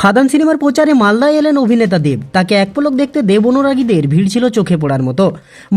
খাদান সিনেমার প্রচারে মালদায় এলেন অভিনেতা দেব। তাকে এক পলক দেখতে দেব অনুরাগীদের ভিড় ছিল চোখে পড়ার মতো।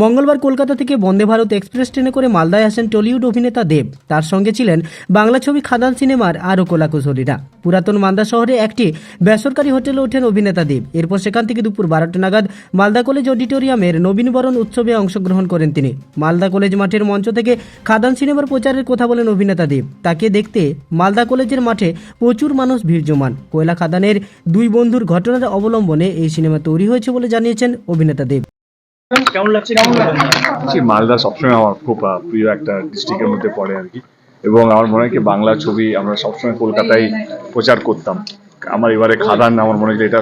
মঙ্গলবার কলকাতা থেকে বন্দে ভারত এক্সপ্রেস ট্রেনে করে মালদায় আসেন টলিউড অভিনেতা দেব। তার সঙ্গে ছিলেন বাংলা ছবি খাদান সিনেমার আরও কোলাকুশলীরা। পুরাতন মালদা শহরে একটি বেসরকারি হোটেলে ওঠেন অভিনেতা দেব। এরপর সেখান থেকে দুপুর বারোটা নাগাদ মালদা কলেজ অডিটোরিয়ামের নবীনবরণ উৎসবে অংশগ্রহণ করেন তিনি। মালদা কলেজ মাঠের মঞ্চ থেকে খাদান সিনেমার প্রচারের কথা বলেন অভিনেতা দেব। তাকে দেখতে মালদা কলেজের মাঠে প্রচুর মানুষ ভিড় জমান। কয়লা খাদানের দুই বন্ধুর ঘটনার অবলম্বনে এই সিনেমা তৈরি হয়েছে বলে জানিয়েছেন অভিনেতা দেব। কেমন লাগছে মালদা সবসময় আমার খুব প্রিয় একটা ডিস্ট্রিক্টের মধ্যে পড়ে আর কি। এবং আমার মনে হয় কি বাংলা ছবি আমরা সবসময় কলকাতায় প্রচার করতাম। আমার এবারে খাদান আমার মনে হয় যে এটা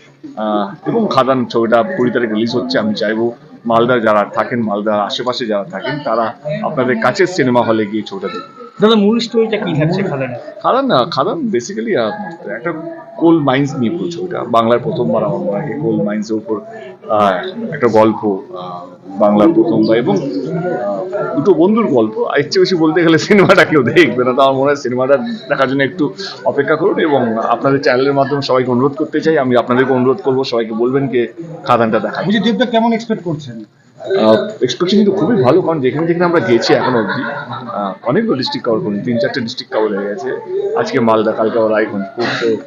এবং খাদান ছবিটা কুড়ি তারিখ রিলিজ হচ্ছে আমি চাইব মালদা যারা থাকেন মালদার আশেপাশে যারা থাকেন তারা আপনাদের কাছের সিনেমা হলে গিয়ে ছবিটা দেখুন। দাদা মূল স্টোরিটা কি থাকছে খাদান খাদান না খাদান বেসিক্যালি একটা কোল মাইন্স নিয়ে পুরো ছবিটা বাংলার প্রথমবার আমার মনে হয় কোল মাইন্সের উপর একটা গল্প বাংলার প্রথমবার এবং দুটো বন্ধুর গল্প। আর ইচ্ছে বেশি বলতে গেলে সিনেমাটা কেউ দেখবে না। তো আমার মনে হয় সিনেমাটা দেখার জন্য একটু অপেক্ষা করুন এবং আপনাদের চ্যানেলের মাধ্যমে সবাইকে অনুরোধ করতে চাই। আমি আপনাদেরকে অনুরোধ করব সবাইকে বলবেন যে খাদানটা দেখা বলছি দেবদা কেমন এক্সপেক্ট করছেন? এক্সপেকটেশন কিন্তু খুবই ভালো কারণ যেখানে যেখানে আমরা গেছি এখন অবধি অনেকগুলো ডিস্ট্রিক্ট কভার করি তিন চারটে ডিস্ট্রিক্ট কভার হয়ে গেছে। আজকে মালদা কালকে আবার রায়গঞ্জ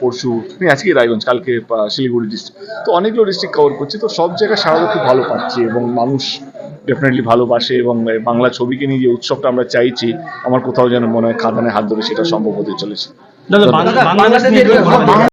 পরশু- মানে আজকে রায়গঞ্জ কালকে আহ, শিলিগুড়ি ডিস্ট্রিক্ট তো অনেকগুলো ডিস্ট্রিক্ট কভার করছি। তো সব জায়গায় সারাদা খুব ভালো পাচ্ছি এবং মানুষ ডেফিনেটলি ভালোবাসে এবং বাংলা ছবিকে নিয়ে যে উৎসবটা আমরা চাইছি আমার কোথাও যেন মনে হয় খাদানে হাত ধরে সেটা সম্ভব হতে চলেছে।